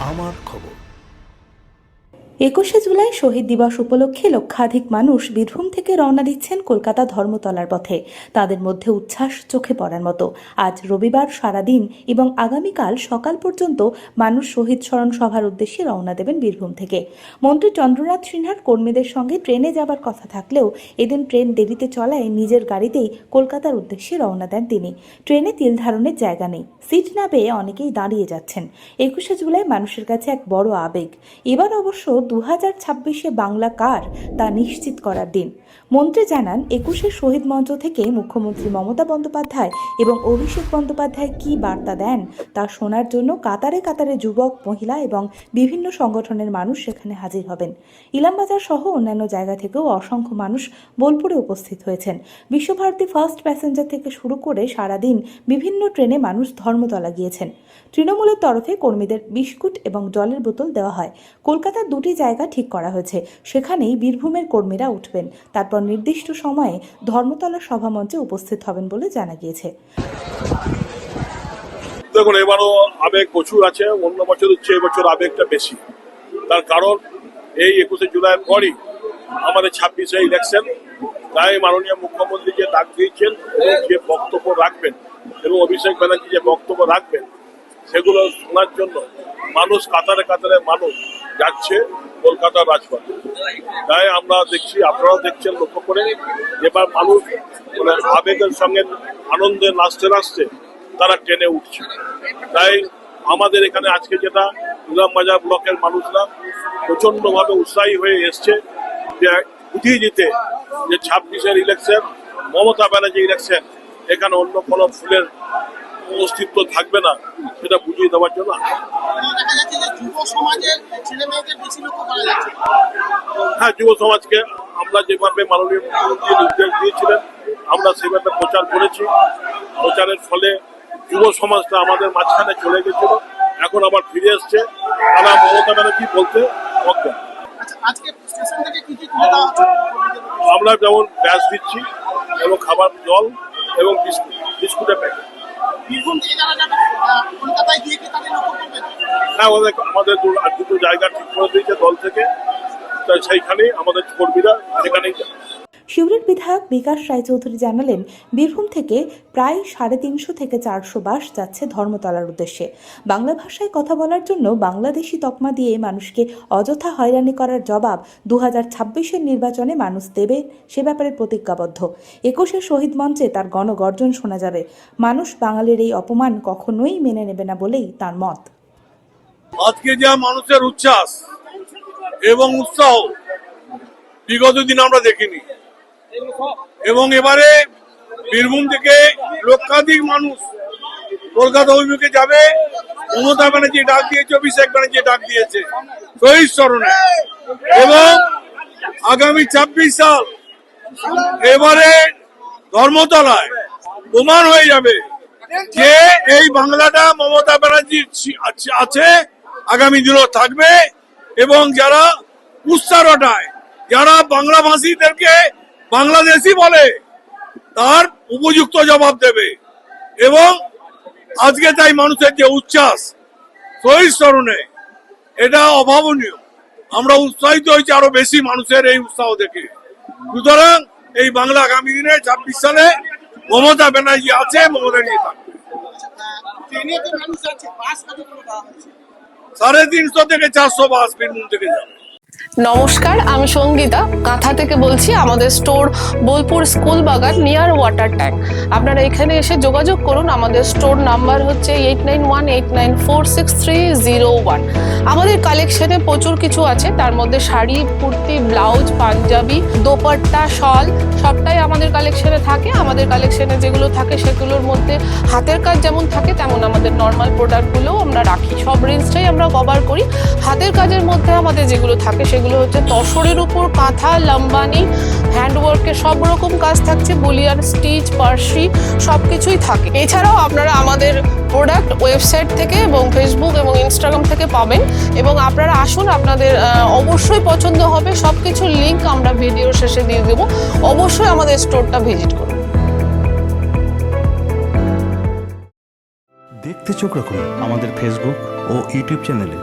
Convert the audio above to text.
আমার খবর। একুশে জুলাই শহীদ দিবস উপলক্ষে লক্ষাধিক মানুষ বীরভূম থেকে রওনা দিচ্ছেন কলকাতা ধর্মতলার পথে। তাদের মধ্যে উচ্ছ্বাস চোখে পড়ার মতো। আজ রবিবার সারাদিন এবং আগামীকাল সকাল পর্যন্ত মানুষ শহীদ স্মরণ সভার উদ্দেশ্যে রওনা দেবেন বীরভূম থেকে। মন্ত্রী চন্দ্রনাথ সিনহার কর্মীদের সঙ্গে ট্রেনে যাবার কথা থাকলেও এদিন ট্রেন দেরিতে চলায় নিজের গাড়িতেই কলকাতার উদ্দেশ্যে রওনা দেন তিনি। ট্রেনে তিল ধারণের জায়গা নেই। সিট না পেয়ে অনেকেই দাঁড়িয়ে যাচ্ছেন। একুশে জুলাই মানুষের কাছে এক বড় আবেগ। এবার অবশ্য দু হাজার ছাব্বিশে বাংলা কার তা নিশ্চিত করার দিন। মন্ত্রী জানান, একুশে শহীদ মঞ্চ থেকে মুখ্যমন্ত্রী মমতা বন্দ্যোপাধ্যায় এবং অভিষেক বন্দ্যোপাধ্যায় কি বার্তা দেন তা শোনার জন্য কাতারে কাতারে যুবক, মহিলা এবং বিভিন্ন সংগঠনের মানুষ সেখানে হাজির হবেন। ইলামবাজার সহ অন্যান্য জায়গা থেকেও অসংখ্য মানুষ বোলপুরে উপস্থিত হয়েছেন। বিশ্বভারতী ফার্স্ট প্যাসেঞ্জার থেকে শুরু করে সারাদিন বিভিন্ন ট্রেনে মানুষ ধর্মতলা গিয়েছেন। তৃণমূলের তরফে কর্মীদের বিস্কুট এবং জলের বোতল দেওয়া হয়। কলকাতার দুটি জায়গা ঠিক করা হয়েছে। সেখানেই বীরভূমের কর্মীরা উঠবেন। তারপর নির্দিষ্ট সময়ে ধর্মতলা সভামঞ্চে উপস্থিত হবেন বলে জানা গিয়েছে। দেখুন, এবারও আবেগ প্রচুর আছে। অন্য বছরের চেয়ে এবছর আবেগটা বেশি। তার কারণ, এই একুশে জুলাইয়ের পরই আমাদের ছাব্বিশে ইলেকশন তাই মাননীয় মুখ্যমন্ত্রী যে ডাক দিয়েছেন এবং যে বক্তব্য রাখবেন এবং অভিষেক ব্যানার্জি যে বক্তব্য রাখবেন, সেগুলো শোনার জন্য মানুষ কাতারে কাতারে মানুষ যাচ্ছে। কলকাতার রাজপথে। তাই আমরা দেখছি, আপনারাও দেখছেন, লক্ষ্য করে এবার মানুষ মানে আবেগের সঙ্গে আনন্দে নাচতে নাচতে তারা ট্রেনে উঠছে। তাই আমাদের এখানে আজকে যেটা ইলামবাজার ব্লকের মানুষরা প্রচন্ডভাবে উৎসাহী হয়ে এসছে যে বুঝিয়ে দিতে যে ছাব্বিশের ইলেকশন মমতা ব্যানার্জি ইলেকশন এখানে অন্য কোনো ফুলের অস্তিত্ব থাকবে না সেটা বুঝিয়ে দেওয়ার জন্য। হ্যাঁ যুব সমাজকে আমরা যেভাবে মাননীয় মুখ্যমন্ত্রী নির্দেশ দিয়েছিলেন আমরা সেভাবে প্রচার করেছি। প্রচারের ফলে যুব সমাজটা আমাদের মাঝখানে চলে গেছিল এখন আবার ফিরে এসছে। তারা মমতা ব্যানার্জি বলতে অজ্ঞান আচ্ছা আমরা যেমন ব্যাস দিচ্ছি এবং খাবার জল এবং বিস্কুট বিস্কুটের প্যাকেট। আমাদের দুটো জায়গা ঠিক করে দিয়েছে দল থেকে। তাই সেইখানেই আমাদের কর্মীরা সেখানেই বিধায়ক বিকাশ রায়চৌধুরী জানালেন, বীরভূম থেকে প্রায় সাড়ে তিনশো থেকে চারশো বাস যাচ্ছে ধর্মতলার উদ্দেশ্যে। বাংলা ভাষায় কথা বলার জন্য বাংলাদেশি তকমা দিয়ে মানুষকে অযথা হয়রানি করার জবাব দু হাজার নির্বাচনে মানুষ দেবে সে ব্যাপারে প্রতিজ্ঞাবদ্ধ। একুশে শহীদ মঞ্চে তার গণগর্জন শোনা যাবে। মানুষ বাঙালির এই অপমান কখনোই মেনে নেবে না বলেই তার মত। আজকে যা মানুষের উচ্ছ্বাস এবং উৎসাহ, বিগত দিন আমরা দেখিনি। এবং এবারে বীরভূম থেকে লক্ষাধিক মানুষ কলকাতা অভিমুখে যাবে। মমতা ব্যানার্জি ডাক দিয়েছে, অভিষেক ব্যানার্জি ডাক দিয়েছে। শহীদ স্মরণে। এবং আগামী ছাব্বিশ সাল এবারে ধর্মতলায় প্রমাণ হয়ে যাবে যে এই বাংলাটা মমতা ব্যানার্জির ছি- আছে- আগামী দিনও থাকবে। এবং যারা উৎসাহ রটায়, যারা বাংলা ভাষীদেরকে বাংলাদেশি বলে তার উপযুক্ত জবাব দেবে। এবং আজকে তাই মানুষের যে উচ্ছ্বাস শহীদ স্মরণে এটা অভাবনীয়। আমরা উৎসাহিত হয়েছি আরও বেশি মানুষের এই উৎসাহ দেখে। সুতরাং এই বাংলা আগামী দিনে ছাব্বিশ সালে মমতা ব্যানার্জি আছে মমতা নিয়ে থাকবে। সাড়ে তিনশো থেকে চারশো বাস বীরভূম থেকে যাবে। নমস্কার, আমি সঙ্গীতা। কাঁথা থেকে বলছি আমাদের store Bolpur school Bagan near water tank আপনারা এখানে এসে যোগাযোগ করুন, আমাদের স্টোর নাম্বার হচ্ছে eight nine one eight nine four six three zero one আমাদের কালেকশনে প্রচুর কিছু আছে, তার মধ্যে শাড়ি, কুর্তি ব্লাউজ পাঞ্জাবি, দোপাট্টা, শল, সবটাই আমাদের কালেকশনে থাকে। আমাদের কালেকশনে যেগুলো থাকে সেগুলোর মধ্যে হাতের কাজ যেমন থাকে, তেমন আমাদের নর্মাল প্রোডাক্টগুলোও আমরা রাখি। সব রেঞ্জটাই আমরা কভার করি। হাতের কাজের মধ্যে আমাদের যেগুলো থাকে সেগুলো হচ্ছে তসরের উপর কাঁথা লাম্বানি, হ্যান্ডওয়ার্কের সব রকম কাজ থাকছে, বুলিয়ান, স্টিচ, পার্সি সব কিছুই থাকে। এছাড়াও আপনারা আমাদের প্রোডাক্ট ওয়েবসাইট থেকে এবং ফেসবুক এবং ইনস্টাগ্রাম থেকে পাবেন এবং আপনারা আসুন, আপনাদের অবশ্যই পছন্দ হবে সব কিছুর লিঙ্ক আমরা ভিডিও শেষে দিয়ে দেবো। অবশ্যই আমাদের স্টোরটা ভিজিট করুন। দেখতে চোখ রাখুন আমাদের ফেসবুক ও ইউটিউব চ্যানেলে